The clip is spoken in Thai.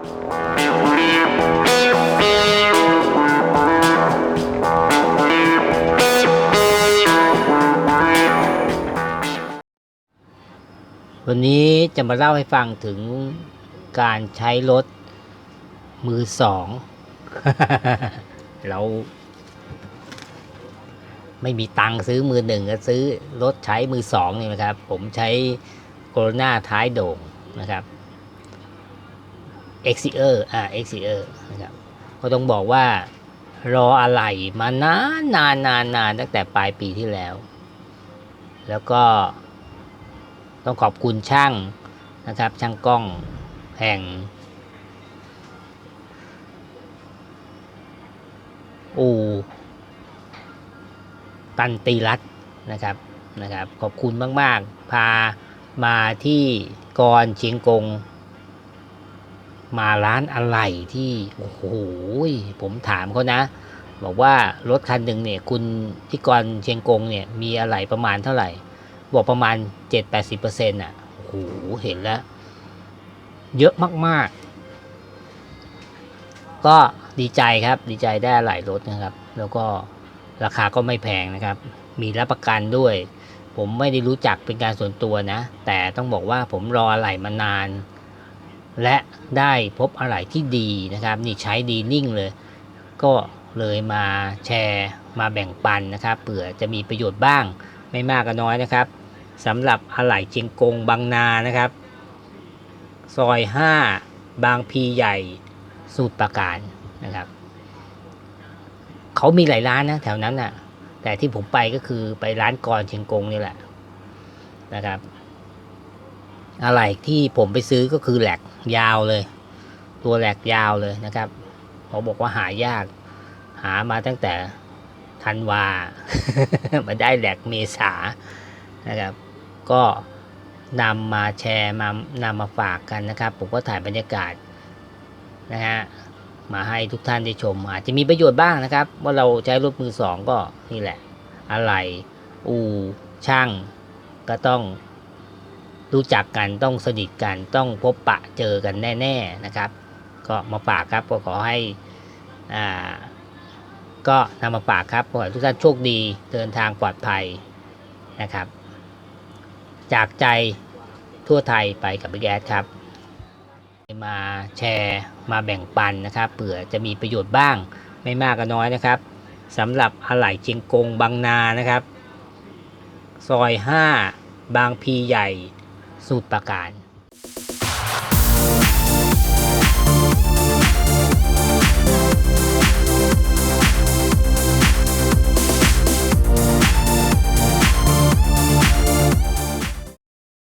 วันนี้จะมาเล่าให้ฟังถึงการใช้รถมือสอง เราไม่มีตังค์ซื้อมือหนึ่งก็ซื้อรถใช้มือสองนี่นะครับ ผมใช้โคโรนาท้ายโด่งนะครับ e x i e r อ่า e x i e r นะครับก็ต้องบอกว่ารออะไรมานานนานนานนานตั้งแต่ปลายปีที่แล้ว แล้วก็ต้องขอบคุณช่างนะครับช่างกล้องแห่งอูตันตีรัตน์นะครับนะครับ ขอบคุณมาก ๆ พามาที่กรเชียงกง มาร้านอะไรที่โอ้โหผมถามเขานะ บอกว่ารถคันหนึ่งเนี่ยคุณที่กรเชียงกงเนี่ยมีอะไรประมาณเท่าไหร่ บอกประมาณ 7-80%อน่ะโอ้โหเห็นแล้ว เยอะมากๆ ก็ดีใจครับดีใจได้หลายรถนะครับ แล้วก็ราคาก็ไม่แพงนะครับ มีรับประกันด้วย ผมไม่ได้รู้จักเป็นการส่วนตัวนะ แต่ต้องบอกว่าผมรออะไหล่มานาน และได้พบอะไหล่ที่ดีนะครับ นี่ใช้ดีนิ่งเลย ก็เลยมาแชร์มาแบ่งปันนะครับเผื่อจะมีประโยชน์บ้างไม่มากก็น้อยนะครับสำหรับอะไหล่เชียงกงบางนานะครับ ซอย 5 บางพีใหญ่สูตรประการนะครับเขามีหลายร้านนะแถวนั้นน่ะแต่ที่ผมไปก็คือไปร้านกรเชียงกงนี่แหละนะครับ อะไหล่ที่ผมไปซื้อก็คือแหลกยาวเลย ตัวแหลกยาวเลยนะครับเขาบอกว่าหายาก หามาตั้งแต่ธันวามาได้แหลกเมษานะครับ ก็นำมาแชร์มานำมาฝากกันนะครับ ผมก็ถ่ายบรรยากาศนะฮะมาให้ทุกท่านได้ชม อาจจะมีประโยชน์บ้างนะครับ ว่าเราใช้รถมือสองก็นี่แหละ อะไร อูช่างก็ต้อง รู้จักกันต้องสนิทกันต้องพบปะเจอกันแน่ๆนะครับ ก็มาฝากครับก็ขอให้อ่าก็นำมาฝากครับขอให้ทุกท่านโชคดีเดินทางปลอดภัยนะครับ จากใจทั่วไทยไปกับพี่แก๊สครับ มาแชร์มาแบ่งปันนะครับเผื่อจะมีประโยชน์บ้างไม่มากก็น้อยนะครับสำหรับอะไหล่เชียงกงบางนานะครับ ซอย 5 บางพีใหญ่ สูตรประการ